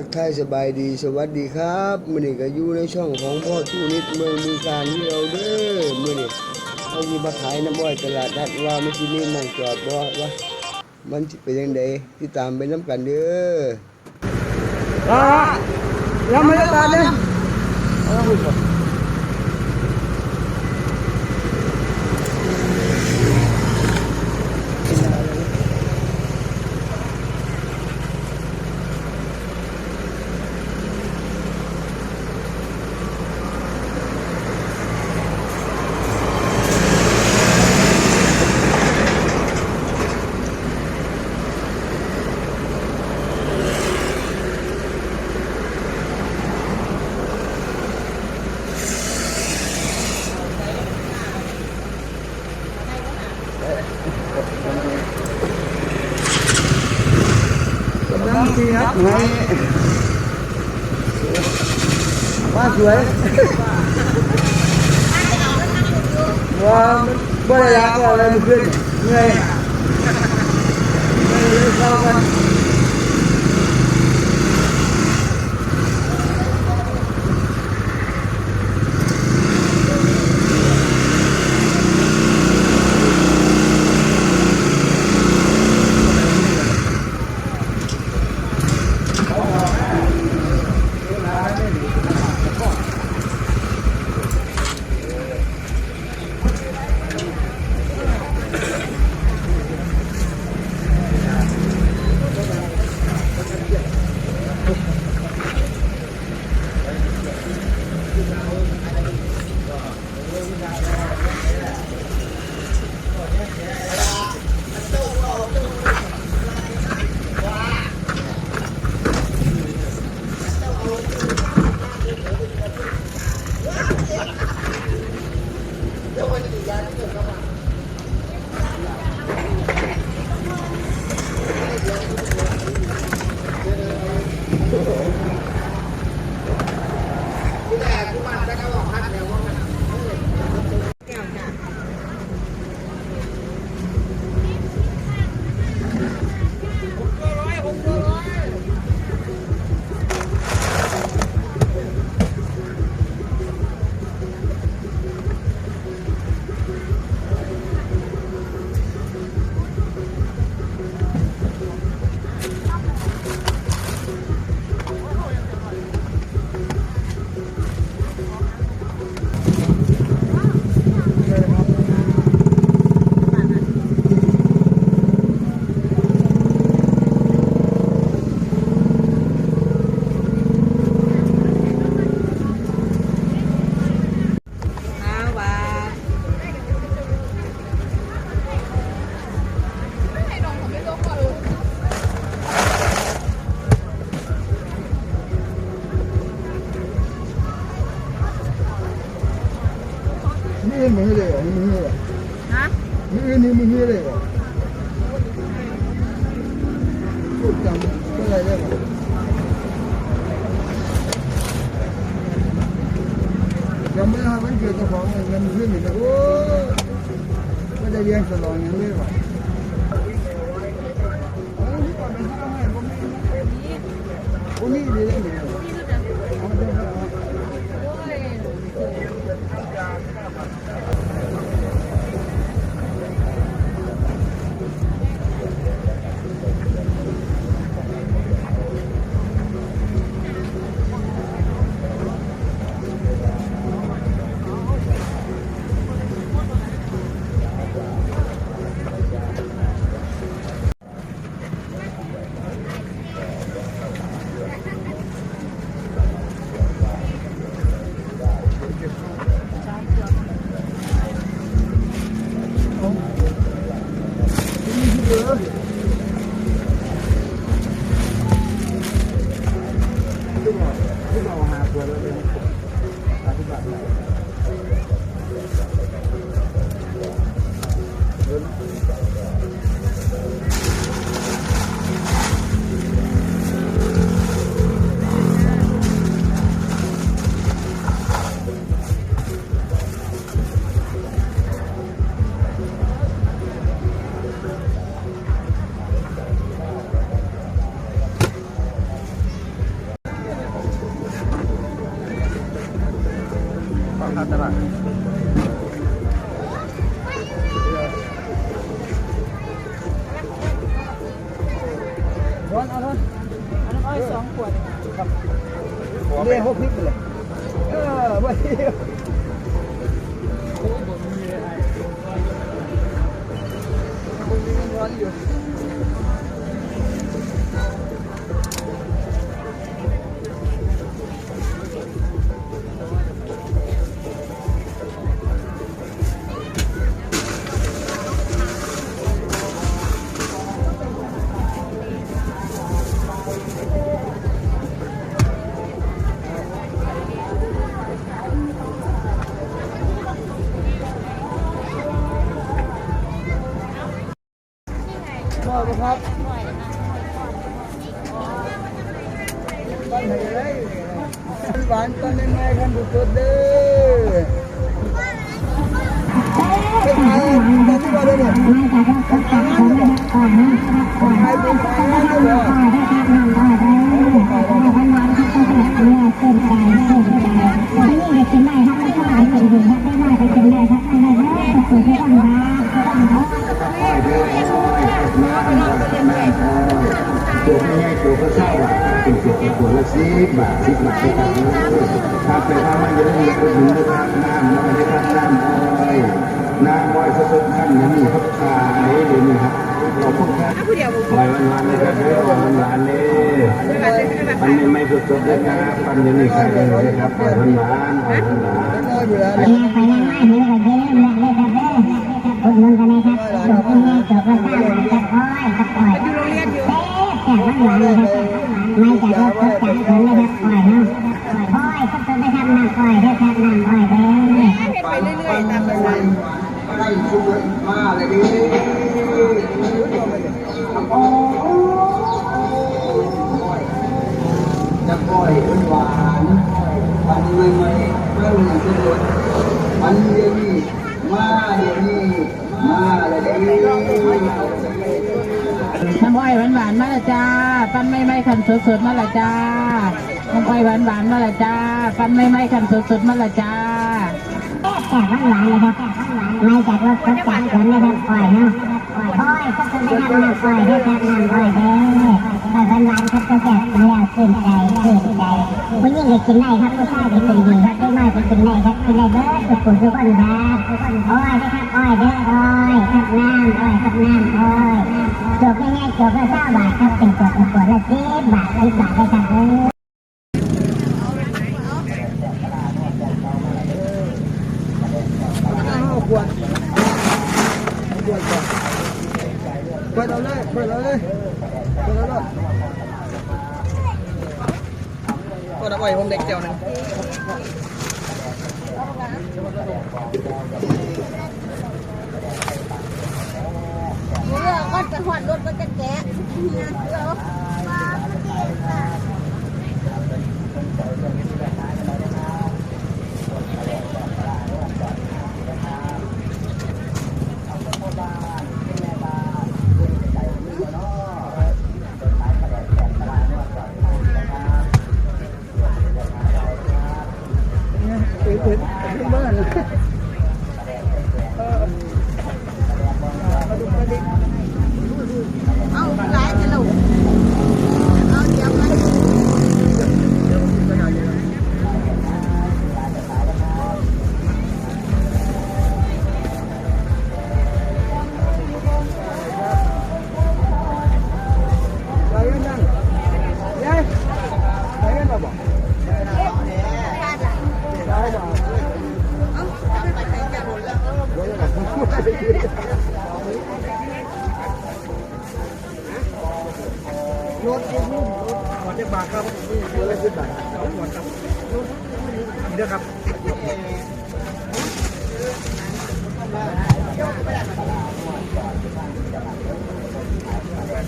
ทักทายสบายดีสวัสดีครับมื่อนี้ก็อยู่ในช่องของพ่อทูนิดเมืองมือการที่เราเด้อมื่อนี้เอามีมาขายน้ำอ้อยตลาดนัดว่ามันสิมีหม่องจอดบ่วะมันจะเป็นยังไดที่ตามไปน้ำกันเด้ออ่ายังไม่ได้ตาเนี่ย ลังดีครับไงว่าสวยว่า พูดจำอะไรได้ไหมจำไม่ได้วันเกิดเจ้าของเงินขึ้นอีกแล้วโอ้ไม่ได้เลี้ยงสลองอย่างนี้หรอกโอ้นี่ดีเลยเนี่ย วดครับเลี้ยกหกพริกไปเลยเออวันนี้ร้อนอยู่ ตอนที่ว่าเด้อเนี่ยไปขายงานเด้อไปขายเป็นขายงานเด้อตัวไม่ง่ายตัวก็เศร้าอะเป็นเสียงตัวละสิบบาทสิบบาทด้วยกันครับแต่ถ้ามันะได้มีกระดุมด้วยครับน้ำน้ำได้ครับน้ำอ้อย น้ำอ้อยสดๆขั้นนี้นี่ครับขาเดี๋ยวนี้ครับเราพวกแค่ปล่อยมันวันเลยครับเดี๋ยวปล่อยวันวันเลยปันนี้ไม่สดๆเลยครับปันนี้นี่ขายเลยครับปล่อยวันวันปล่อยวันวันน้อยอยู่แล้วไปยังไม่เห็นกันเด้อแม่เลยครับเด้ออุดหนุนกันนะครับจบที่นี่จบแล้วจ้าครับอ้ยครับอ้อยอยู่โรงเรียนอยเอ๊ะแต่ว่าหวานเลยครับไม่จากรถรถจากผลเลยครับอ้อยเนาะอ้อยก็ต้นได้ครับน้ำอ้อยได้ครับน้ำอ้อยเด้ ไล่ชุดมาเลยดิจะปล่อยหวานมันไม่ไม่เรื่องหนึ่งสุดมันเดียวนี้มาเดียวนี้มาเลยดิน้ำอ้อยหวานหวานมาละจ้า ปั้นไม่ไม่ขันสดสดมาละจ้า น้ำอ้อยหวานหวานมาละจ้า ปั้นไม่ไม่ขันสดสดมาละจ้าแต่ว่าหวานเลยครับ ไม่จากรถรถจากผลเลยครับอ้อยเนาะอ้อยก็ต้นได้ครับน้ำอ้อยได้ครับน้ำอ้อยเด้ออ้อยหวานหวานครับก็แจกแล้วชื่นใจชื่นใจผู้หญิงก็กินได้ครับผู้ชายก็กินดีครับได้น้อยก็กินได้ครับกินได้เด้อทุกคนทุกคนครับอ้อยได้ครับอ้อยเด้ออ้อยครับน้ำอ้อยครับน้ำอ้อยจบง่ายๆจบละเก้าบาทครับเป็นขวดขวดละสิบบาทสิบบาทได้ครับเด้อ ห้าขวดขวดก่อนเปิดเอาเลยเปิดเอาเลยเปิดเอาเลย ก็น้ำอ้อยผมเด็กเจียวนึง เรือก็จะหอดรถก็จะแกะเนี่ยเรือว่า เปิดเ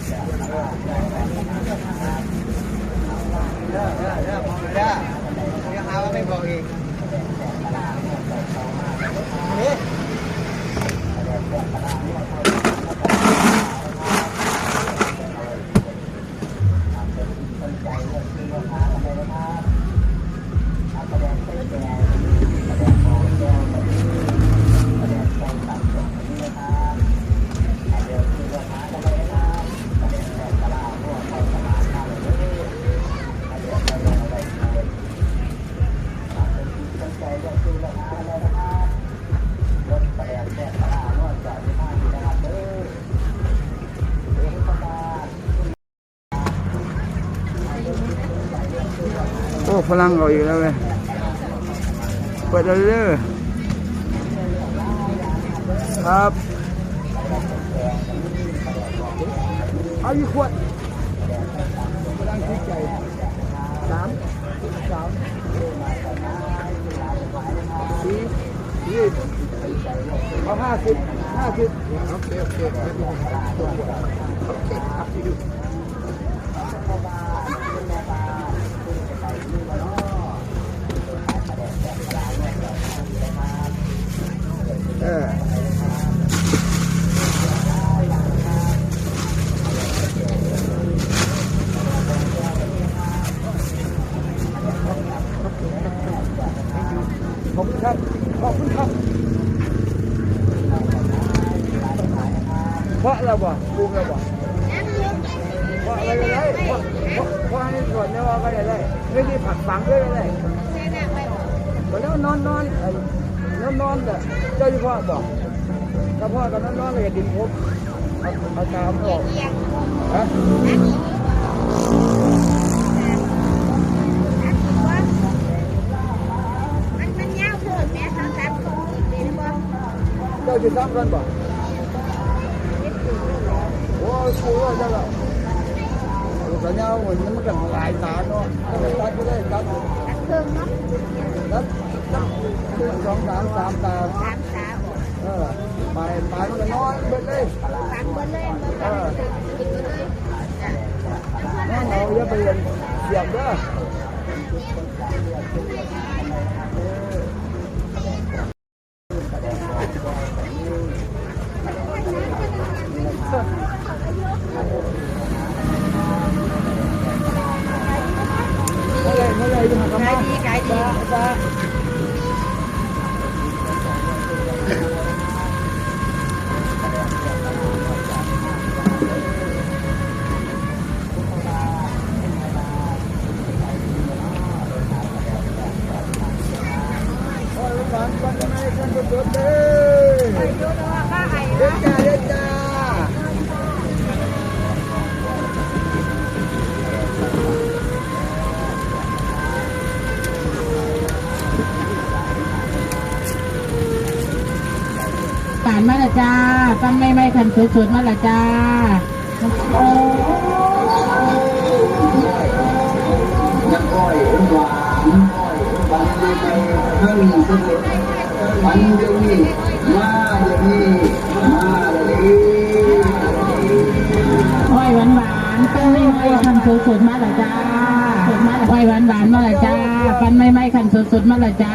เด้อเด้อเด้อบอกเลยเด้อเดี๋ยวหาว่าไม่บอกอีก ฝรั่งเอาอีกแล้วเว้ยเปิดแล้วเด้อครับเอาอีกขวดฝรั่งคิดใจสามสามสี่ยี่สิบเอาห้าสิบห้าสิบโอเคโอเค เออขอบคุณครับ ขอบคุณครับ เพราะเราบ่ปลูกเราบ่เพราะอะไรก็ได้เพราะเพราะเพราะให้ส่วนเนี่ยว่าก็ได้ไม่ได้ผักฝังด้วยก็ได้แล้วนอ นอนนอนอนแต่เจ้าที่พ่อบอกถ้าพ่อกับนอนนอนเลยดินพบเอาเอาตามออกฮะมันยาวเถิดแม่เขาตัดตรงนี้เป็นบ่เจ้าจะซ้ำกันบ่โอ้ยกูว่าจะละลูกกระเจ้าเหมือนมันกันหลายตาเนาะตัดก็ได้ตัดตัดเครื่องเนาะ ตัดสองสามสามตาสามสาวเออไปไปมันก็นอนเบิดเลยฟังเบิ่เลยเบิ่ฟังกินเบิ่เลยจ้ะนอนเอาอย่าไปเรียนเสียบเด้อเมื่อไรเมื่อไรจะมาทำ ขายดีขายดี จ้า โอ้ยหวานกันยังไงกันสุดๆเลยเด็ดจ้าเด็ดจ้า ปานมาละจ้าปั้ นไม่ไม่คันสดๆมาละจ้าน้ำอ้อยหวานอ้อยหวานไปไปถ้ามีสุดๆมันจะมีมาอย่างนี้มาเลยอ้อยหวานหวานๆปั้นไม่ไม่คันสดๆมาละจ้าอ้อยหวานหวานมาละจ้าปั้นไม่ไม่คันสดๆมาละจ้า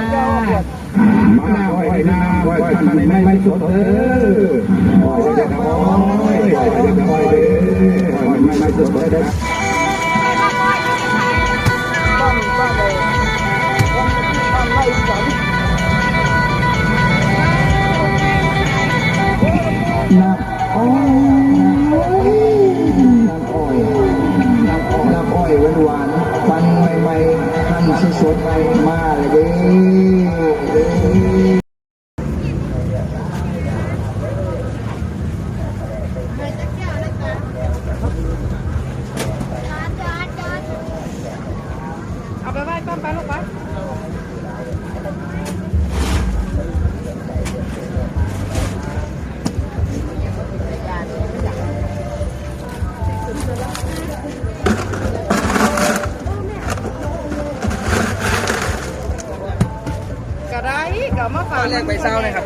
มาอ้อยน้ำอ้อยท่านไม่ไม่สดเอออ้อยเด็กอ้อยอ้อยเด็กอ้อยเด้ออ้อยไม่ไม่สดเด้อบ้านบ้านเลยบ้านไร่สันน้ำอ้อยน้ำอ้อยน้ำอ้อยน้อยหวานๆฟันใหม่ๆหั่นสดๆใหม่มาเลย แรกใบเศร้าเลยครับ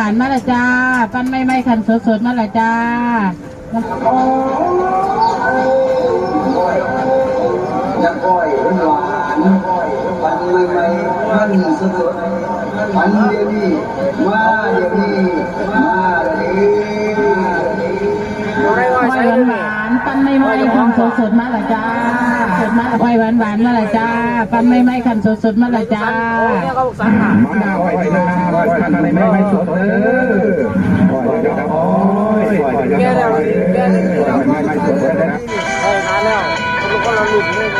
หวานมาละจ้า ปั้นไม่ไม่คันสดๆมาละจ้าน้ำอ้อยหวานปันไม่ไมันสดๆปันเดี๋ยวนี้มาเดี๋ยวนี้ สดมาละจ้าสดมาอ้หวานหวานๆมาละจ้าปั้นไม่ไม่คันสดๆมาละจ้าเนี่ยเขาอกสันหามาอ้อยนาอ้อยปันใหม่สดเด้ออ้อยเดี๋ยวจะอ้อยอ้ยเดี๋ยวแกจะแล้วอ้อยแกแล้วอ้อยใหม่สดเด้วนะเออหาแล้วคนละลูกนี่คน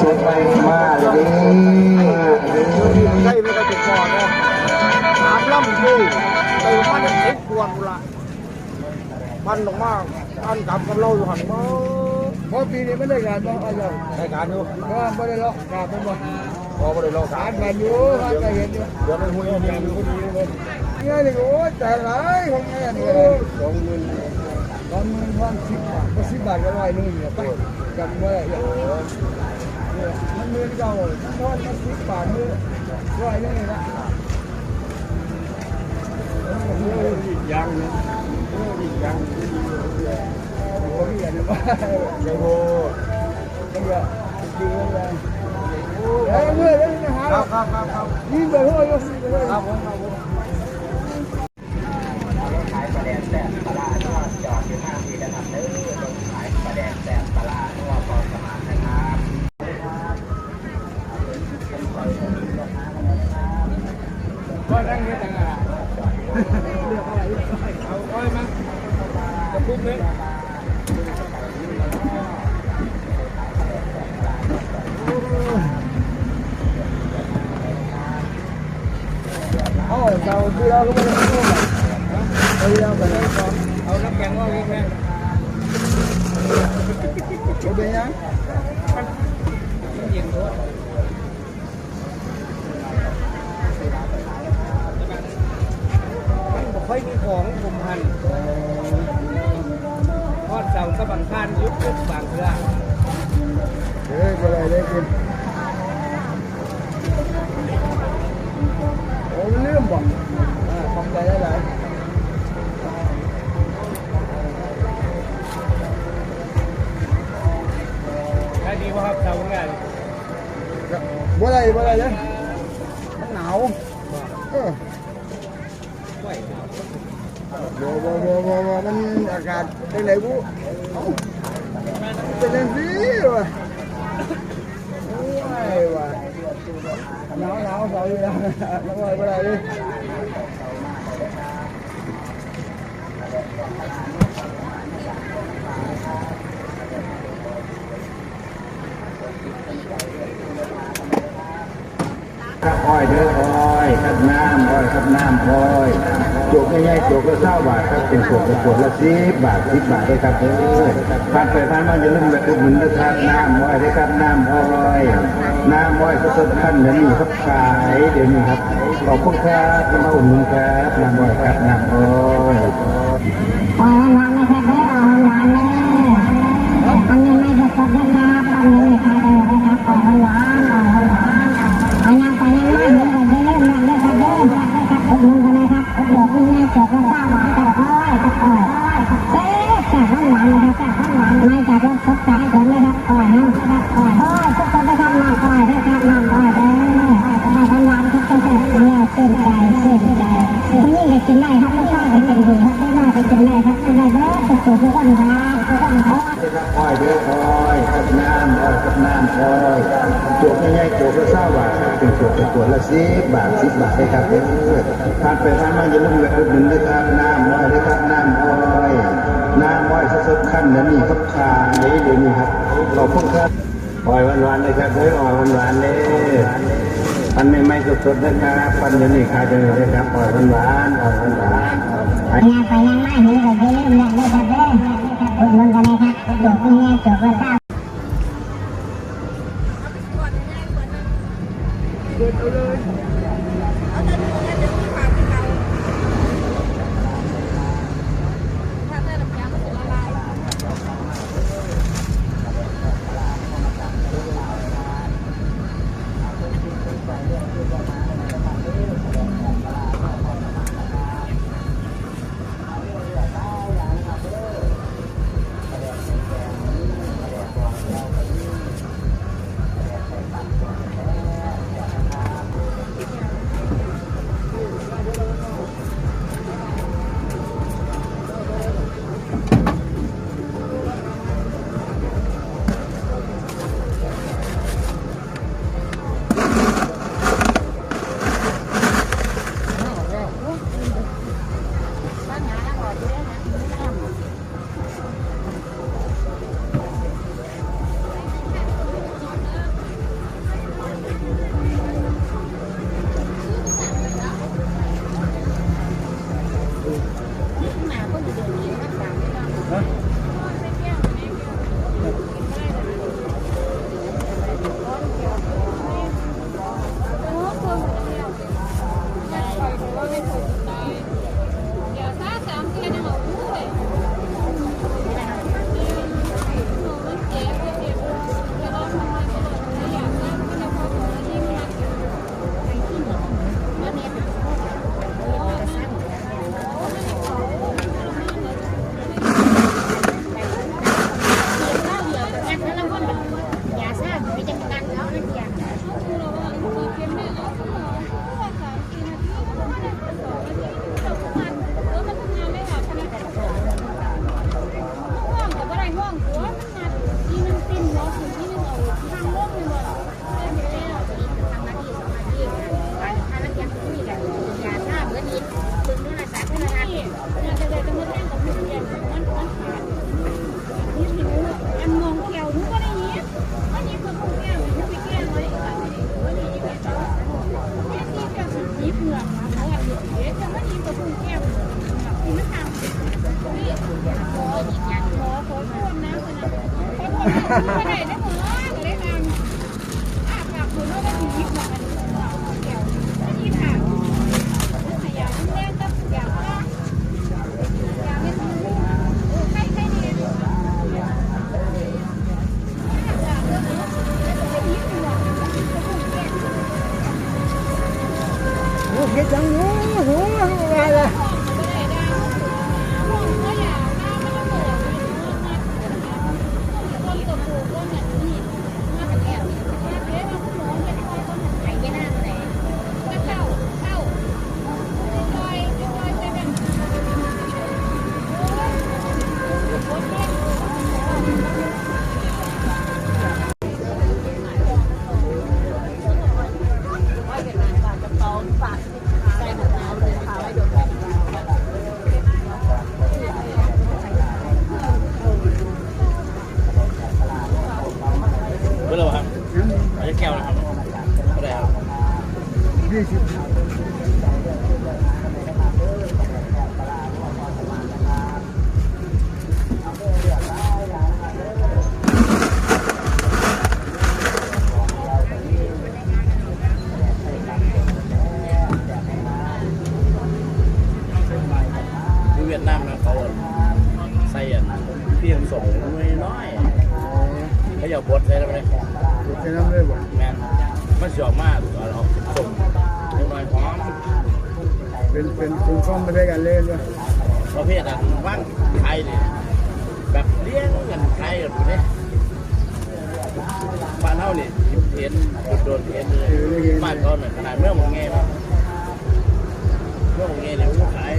สดๆใหม่มาเลยดิใช่ไม่ก็ติดคอเนาะถามล่ำดูไปมันจะเช็ดปวดละมันออกมาอันกับกับเราอยู่หันมาเพราะปีนี้ไม่ได้การต้องอะไรรายการอยู่ก็ไม่ได้ล็อกการเป็นบ่พอไปเลยเราสาการรกันอยู่การกันเห็นอยู่เดี๋ยวมันหุ้ยนี่อยู่ง่ายเลยโอ้ยแต่หลายของแม่นี่สองหมื่นสองหมื่นวันสิบบาทก็สิบบาทก็ร้อยนึ่งเนี่ยไปจำไว้ มันมือเก่าทอดมาสิบบามือร้อยนึ่งละอีกอย่างนึงอีกอย่างนึงโอ้ยอย่างนี้บ้าโอ้โหนี่ก็จริงๆเลยเฮ้ยเมื่อแล้วนะฮะครับครับครับครับยิงไปหัวยิงไปหัวครับผมครับผม เอาอ้อยมาจะปุ๊บเลยเอ้าเจ้าที่เราก็ไม่ได้รู้อะไปยังไปไหนก่อนเอาน้ำแข็งว่าแม่เอาไปยังเย็นด้วย ค่อยมีของผมหันทอดเสาสะบังคานยุบยุบบางเถื่อเฮ้ยไปไหนได้กินโอ้มันลืมบ่อ่าขอบใจได้หลายได้ดีว่าครับเสาง่ายบ่ได้บ่ได้เลยมันหนาวเออไหว บ่บ่บ่บ่บ่มันอากาศเป็นไหนบุเอ้าเป็นจังซี่ว่ะโอ้ยว่ะหนาวหนาวเสาอยู่แล้วน้องอ้อยบ่ได้เลยครับอ้อยเด้ออ้อยครับน้ำอ้อยครับน้ำอ้อย จกง่ายๆจกละเก้าบาทครับเป็นขวดละขวดละสิบบาทสิบบาทได้ครับเด้อผ่านไปผ่านมาอย่าลืมแบบอุดหนุนนะครับน้ำอ้อยได้ครับน้ำอ้อยน้ำอ้อยสดขั้นเดี๋ยวนี้ครับขายเดี๋ยวนี้ครับขอบคุณครับที่มาอุดหนุนครับน้ำอ้อยครับน้ำอ้อย สุดๆนะครับปันยู่นี่ขายจะอยู่นะครับปล่อยมันหวานปล่อยมันหวานยาไปยังไม่หิวกับเรื่องเล่นเล่นกับเรื่องเงินกันนะครับจบง่ายจบว่า ไม่ได้ ป้านเฮานี่เห็นโดนเห็นเลยบ้านเขาเนี่ยขนาดเมื่อมองเงี้ยเมื่อมองเงี้ยเนี่ยขาย